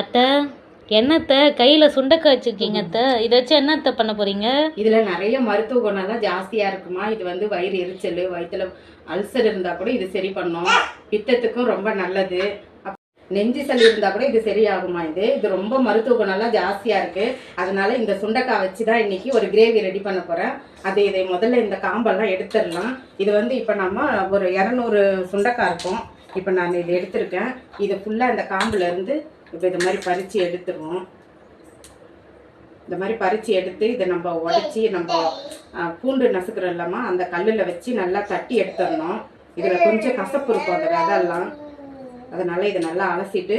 அத்தை என்னத்தை? கையில் சுண்டக்காய் வச்சுருக்கீங்க அத்தை. இதை வச்சு என்னத்தை பண்ண போகிறீங்க இதுல நிறைய மருத்துவ குணம்லாம் ஜாஸ்தியா இருக்குமா? இது வந்து வயிறு எரிச்சல் வயிற்றுல அல்சர் இருந்தா கூட இது சரி பண்ணும். பித்தத்துக்கும் ரொம்ப நல்லது. நெஞ்சு சளி இருந்தா கூட இது சரியாகுமா இது? இது ரொம்ப மருத்துவ குணம்லாம் ஜாஸ்தியா இருக்கு. அதனால இந்த சுண்டக்காய் வச்சு தான் இன்னைக்கு ஒரு கிரேவி ரெடி பண்ண போறேன். அது இதை முதல்ல இந்த காம்பெல்லாம் எடுத்துடலாம். இது வந்து இப்போ நம்ம ஒரு இரநூறு சுண்டக்காய் இருக்கும். இப்போ நான் இதை எடுத்திருக்கேன். இதை ஃபுல்லாக இந்த காம்புலேருந்து இப்போ இது மாதிரி பறித்து எடுத்துருவோம். இந்த மாதிரி பறித்து எடுத்து இதை நம்ம உடச்சி நம்ம பூண்டு நசுக்கிறோம் இல்லாமல் அந்த கல்லில் வச்சு நல்லா தட்டி எடுத்துடணும். இதில் கொஞ்சம் கசப்பு இருக்கும் அந்த விதெல்லாம் அதனால் இதை நல்லா அலசிட்டு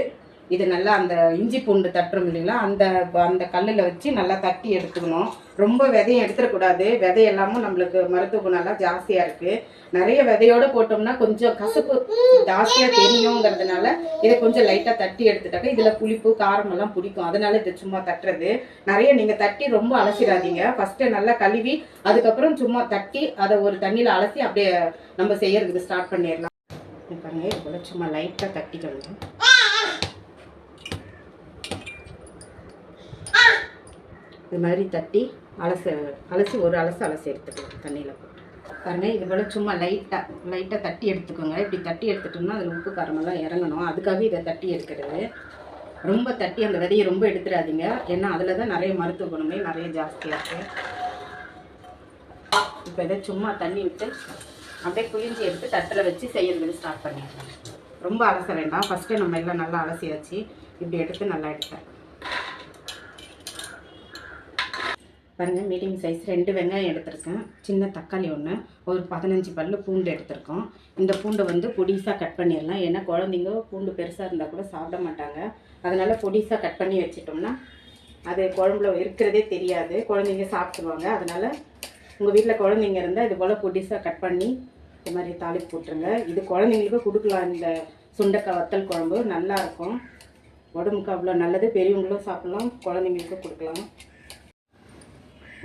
இது நல்லா அந்த இஞ்சி பூண்டு தட்டுறோம் இல்லைங்களா? அந்த அந்த கல்லில் வச்சு நல்லா தட்டி எடுத்துக்கணும். ரொம்ப விதையும் எடுத்துடக்கூடாது. விதை எல்லாமும் நம்மளுக்கு மருத்துவ குணம்லாம் ஜாஸ்தியாக இருக்குது நிறைய விதையோடு போட்டோம்னா கொஞ்சம் கசப்பு ஜாஸ்தியாக தெரியுங்கிறதுனால இதை கொஞ்சம் லைட்டாக தட்டி எடுத்துட்டாக்க இதில் புளிப்பு காரமெல்லாம் பிடிக்கும். அதனால இதை சும்மா தட்டுறது. நிறைய நீங்கள் தட்டி ரொம்ப அலசிடாதீங்க. ஃபஸ்ட்டு நல்லா கழுவி அதுக்கப்புறம் சும்மா தட்டி அதை ஒரு தண்ணியில் அலசி அப்படியே நம்ம செய்யறதுக்கு ஸ்டார்ட் பண்ணிடலாம். இது பாருங்க இது போல் சும்மா லைட்டாக தட்டிக்கணும். இது மாதிரி தட்டி அலச அலசி ஒரு அலசு அலசி எடுத்துக்கலாம் தண்ணியில் போட்டு. பாருங்க இது போல் சும்மா லைட்டாக லைட்டாக தட்டி எடுத்துக்கோங்க. இப்படி தட்டி எடுத்துட்டோம்னா அதில் உப்பு காரமெல்லாம் இறங்கணும். அதுக்காக இதை தட்டி எடுக்கிறது. ரொம்ப தட்டி அந்த விதையை ரொம்ப எடுத்துடாதீங்க. ஏன்னா அதில் தான் நிறைய மருத்துவ குணமே நிறைய ஜாஸ்தியாக இருக்குது இப்போ இதை சும்மா தண்ணி விட்டு அப்படியே குளிஞ்சி எடுத்து தட்டில் வச்சு செய்யறதுக்கு ஸ்டார்ட் பண்ணிடுறேன் ரொம்ப அலச வேண்டாம். ஃபஸ்ட்டு நம்ம எல்லாம் நல்லா அலசியாச்சு. இப்படி எடுத்து நல்லா எடுத்தேன் பாருங்கள் மீடியம் சைஸ் ரெண்டு வெங்காயம் எடுத்திருக்கேன் சின்ன தக்காளி ஒன்று ஒரு பதினஞ்சு பல்லு பூண்டு எடுத்திருக்கோம். இந்த பூண்டை வந்து பொடிசாக கட் பண்ணிடலாம். ஏன்னா குழந்தைங்க பூண்டு பெருசாக இருந்தால் கூட சாப்பிட மாட்டாங்க. அதனால் பொடிசாக கட் பண்ணி வச்சிட்டோம்னா அது குழம்புல இருக்கிறதே தெரியாது. குழந்தைங்க சாப்பிடுவாங்க அதனால் உங்கள் வீட்டில் குழந்தைங்க இருந்தால் இது போல் பொடிசாக கட் பண்ணி இது மாதிரி தாளிப்பு போட்டுருங்க. இது குழந்தைங்களுக்கு கொடுக்கலாம். இந்த சுண்டைக்காய் வத்தல் குழம்பு நல்லாயிருக்கும் உடம்புக்கு அவ்வளோ நல்லது. பெரியவங்களும் சாப்பிட்லாம். குழந்தைங்களுக்கும் கொடுக்கலாம்.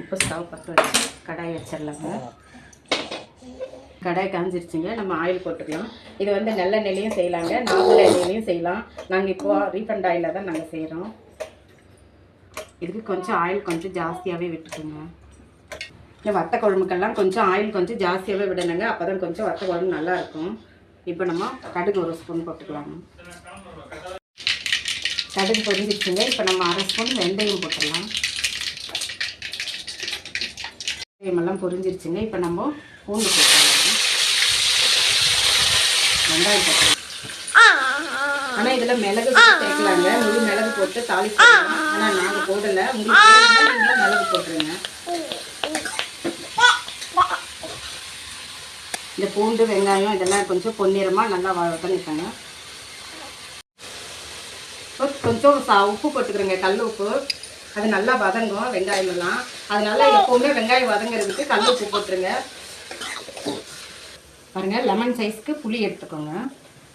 இப்போ ஸ்டவ் பற்ற வச்சு கடாய் வச்சிடலாங்க. கடாய் காஞ்சிருச்சுங்க. நம்ம ஆயில் போட்டுக்கலாம். இது வந்து நல்ல நெல்லையும் செய்யலாங்க. நார்மல் எண்ணெயிலையும் செய்யலாம். நாங்கள் இப்போ ரீஃபண்ட் ஆயிலில் தான் நாங்கள் செய்கிறோம் இதுக்கு கொஞ்சம் ஆயில் கொஞ்சம் ஜாஸ்தியாகவே விட்டுக்கோங்க. இந்த வத்த குழம்புக்கெல்லாம் கொஞ்சம் ஆயில் கொஞ்சம் ஜாஸ்தியாகவே விடணுங்க. அப்போ தான் கொஞ்சம் வத்த குழம்பு நல்லாயிருக்கும். இப்போ நம்ம கடுகு ஒரு ஸ்பூன் போட்டுக்கலாங்க. கடுகு பொரிஞ்சிருச்சுங்க. இப்போ நம்ம அரை ஸ்பூன் வெந்தயம் போட்டுடலாம். வெங்காயமெல்லாம் பொரிஞ்சிருச்சுங்க. இப்போ நம்ம பூண்டு போட்டுடலாம். வெங்காயம் போட்டுடலாம். ஆனால் இதில் மிளகு சேர்க்கலாங்க. முழு மிளகு போட்டு தாளிக்கலாம் ஆனால் நாங்கள் போடலை. உங்களுக்கு மிளகு போட்டுருங்க. இந்த பூண்டு வெங்காயம் இதெல்லாம் கொஞ்சம் பொன்னிறமாக நல்லா இப்போ கொஞ்சம் சா உப்பு போட்டுக்கிறேங்க. கல் உப்பு. அது நல்லா வதங்கும் வெங்காயம் எல்லாம். அதனால எப்போவுமே வெங்காயம் வதங்குறதுக்கு கல் உப்பு போட்டுருங்க. பாருங்க லெமன் சைஸ்க்கு புளி எடுத்துக்கோங்க.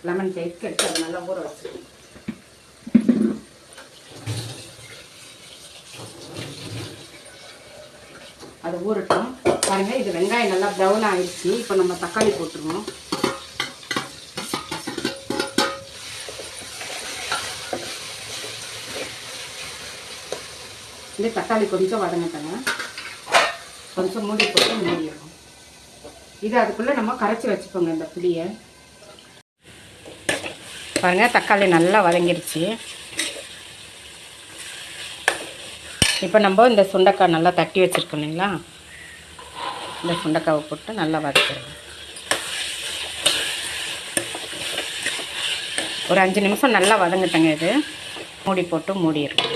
லெமன் சைஸ்க்கு எடுத்து அது நல்லா ஊற வச்சுக்கோங்க. அது ஊறட்டும். பாருங்க இது வெங்காயம் நல்லா ப்ரௌன் ஆயிடுச்சு. இப்போ நம்ம தக்காளி போட்டுருவோம். இந்த தக்காளி கொஞ்சம் வதங்கட்டங்க. கொஞ்சம் மூடி போட்டு மூடிடுவோம் இது அதுக்குள்ளே நம்ம கரைச்சி வச்சுக்கோங்க இந்த புளியை. பாருங்கள் தக்காளி நல்லா வதங்கிடுச்சு. இப்போ நம்ம இந்த சுண்டைக்காய் நல்லா தட்டி வச்சுருக்கோம் இல்லைங்களா? இந்த சுண்டைக்காவை போட்டு நல்லா வதக்கிடுவோம் ஒரு அஞ்சு நிமிஷம் நல்லா வதங்கட்டங்க இது. மூடி போட்டு மூடிடுறோம்.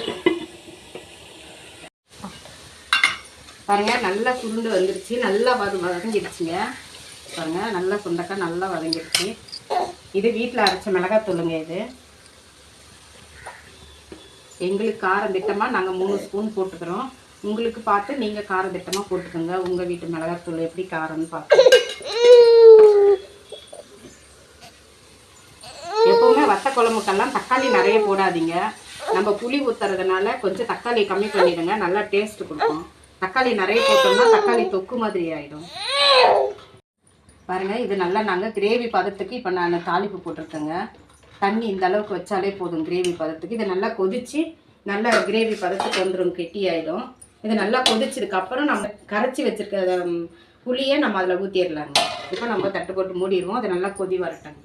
பாருங்க நல்லா சுருண்டு வந்துருச்சு. நல்லா வத வதங்கிடுச்சுங்க. பாருங்க நல்லா சுண்டக்காய் நல்லா வதங்கிடுச்சு. இது வீட்டில் அரைச்ச மிளகாத்தூளுங்க இது. எங்களுக்கு காரம் திட்டமாக நாங்கள் மூணு ஸ்பூன் போட்டுக்கிறோம். உங்களுக்கு பார்த்து நீங்கள் காரம் திட்டமாக போட்டுக்கோங்க. உங்கள் வீட்டு மிளகாத்தூள் எப்படி காரம்னு பார்த்து. எப்போவுமே வத்த குழம்புக்கெல்லாம் தக்காளி நிறைய போடாதீங்க. நம்ம புளி ஊற்றுறதுனால கொஞ்சம் தக்காளி கம்மி பண்ணிடுங்க. நல்லா டேஸ்ட் கொடுக்கும். தக்காளி நிறைய போட்டோம்னா தக்காளி தொக்கு மாதிரி ஆகிடும் பாருங்க இது நல்லா நாங்கள் கிரேவி பதத்துக்கு இப்போ நான் தாளிப்பு போட்டிருக்கேங்க. தண்ணி இந்த அளவுக்கு வச்சாலே போதும் கிரேவி பதத்துக்கு. இதை நல்லா கொதிச்சு நல்லா கிரேவி பதத்துக்கு வந்துடும் கெட்டி ஆயிடும். இது நல்லா கொதிச்சதுக்கு அப்புறம் நம்ம கரைச்சி வச்சிருக்க புளியை நம்ம அதில் ஊற்றிடலாங்க இப்போ நம்ம தட்டு போட்டு மூடிடுவோம். அது நல்லா கொதி வரட்டும்.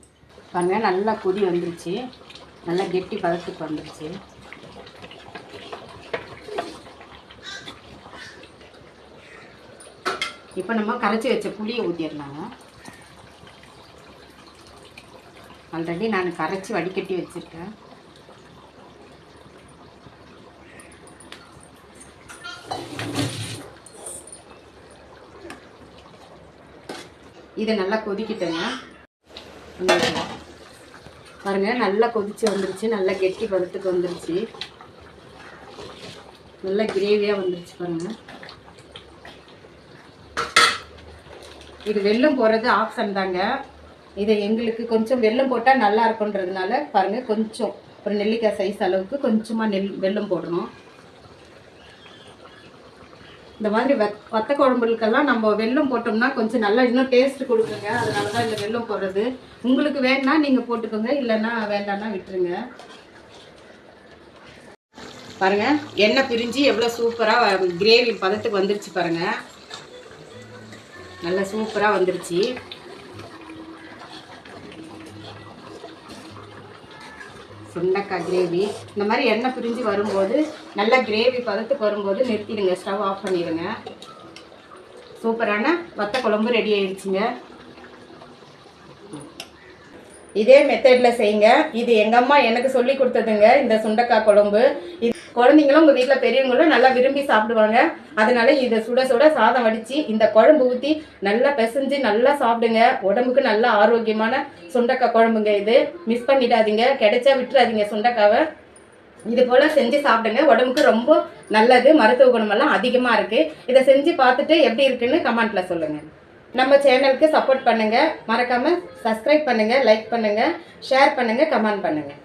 பாருங்க நல்லா கொதி வந்துருச்சு. நல்லா கெட்டி பதத்துக்கு வந்துருச்சு. இப்போ நம்ம கரைச்சி வச்ச புளியை ஊற்றிடலாங்க ஆல்ரெடி நான் கரைச்சி வடிகட்டி வச்சுருக்கேன். இதை நல்லா கொதிக்கிட்டேங்க. பாருங்க நல்லா கொதிச்சு வந்துருச்சு. நல்லா கெட்டி பதத்துக்கு வந்துருச்சு. நல்லா கிரேவியாக வந்துருச்சு பாருங்க. இது வெல்லம் போடுறது ஆப்ஷன் தாங்க. இதை எங்களுக்கு கொஞ்சம் வெல்லம் போட்டால் நல்லா இருக்குன்றதுனால பாருங்கள் கொஞ்சம் ஒரு நெல்லிக்காய் சைஸ் அளவுக்கு கொஞ்சமாக நெல் வெல்லம் போடணும். இந்த மாதிரி வத் வத்த குழம்புகளுக்கெல்லாம் நம்ம வெல்லம் போட்டோம்னா கொஞ்சம் நல்லா இன்னும் டேஸ்ட் கொடுக்குங்க. அதனால தான் இந்த வெல்லம் போடுறது. உங்களுக்கு வேணா நீங்கள் போட்டுக்கோங்க இல்லைன்னா வேண்டாம்னா விட்டுருங்க. பாருங்கள் எண்ணெய் பிரிஞ்சு எவ்வளோ சூப்பராக கிரேவி பதத்துக்கு வந்துருச்சு பாருங்கள் நல்லா சூப்பராக வந்துருச்சு. சுண்டக்காய் கிரேவி இந்த மாதிரி எண்ணெய் பிரிஞ்சு வரும்போது நல்லா கிரேவி பதத்துக்கு வரும்போது நிறுத்திடுங்க. ஸ்டவ் ஆஃப் பண்ணிடுங்க. சூப்பரான வத்த குழம்பு ரெடி ஆயிடுச்சுங்க. இதே மெத்தடில் செய்யுங்க. இது எங்கள் அம்மா எனக்கு சொல்லி கொடுத்ததுங்க இந்த சுண்டக்காய் குழம்பு. இது குழந்தைங்களும் உங்கள் வீட்டில் பெரியவங்களும் நல்லா விரும்பி சாப்பிடுவாங்க. அதனால இதை சுட சுட சாதம் வடித்து இந்த குழம்பு ஊற்றி நல்லா பிசைஞ்சு நல்லா சாப்பிடுங்க. உடம்புக்கு நல்ல ஆரோக்கியமான சுண்டக்காய் குழம்புங்க இது. மிஸ் பண்ணிடாதீங்க. கிடைச்சா விட்டுறாதீங்க சுண்டக்காவை. இது போல செஞ்சு சாப்பிடுங்க. உடம்புக்கு ரொம்ப நல்லது. மருத்துவ குணமெல்லாம் அதிகமாக இருக்கு. இதை செஞ்சு பார்த்துட்டு எப்படி இருக்குன்னு கமெண்ட்ல சொல்லுங்க. நம்ம சேனலுக்கு சப்போர்ட் பண்ணுங்கள் மறக்காமல் சப்ஸ்கிரைப் பண்ணுங்கள் லைக் பண்ணுங்கள் ஷேர் பண்ணுங்கள் கமெண்ட் பண்ணுங்கள்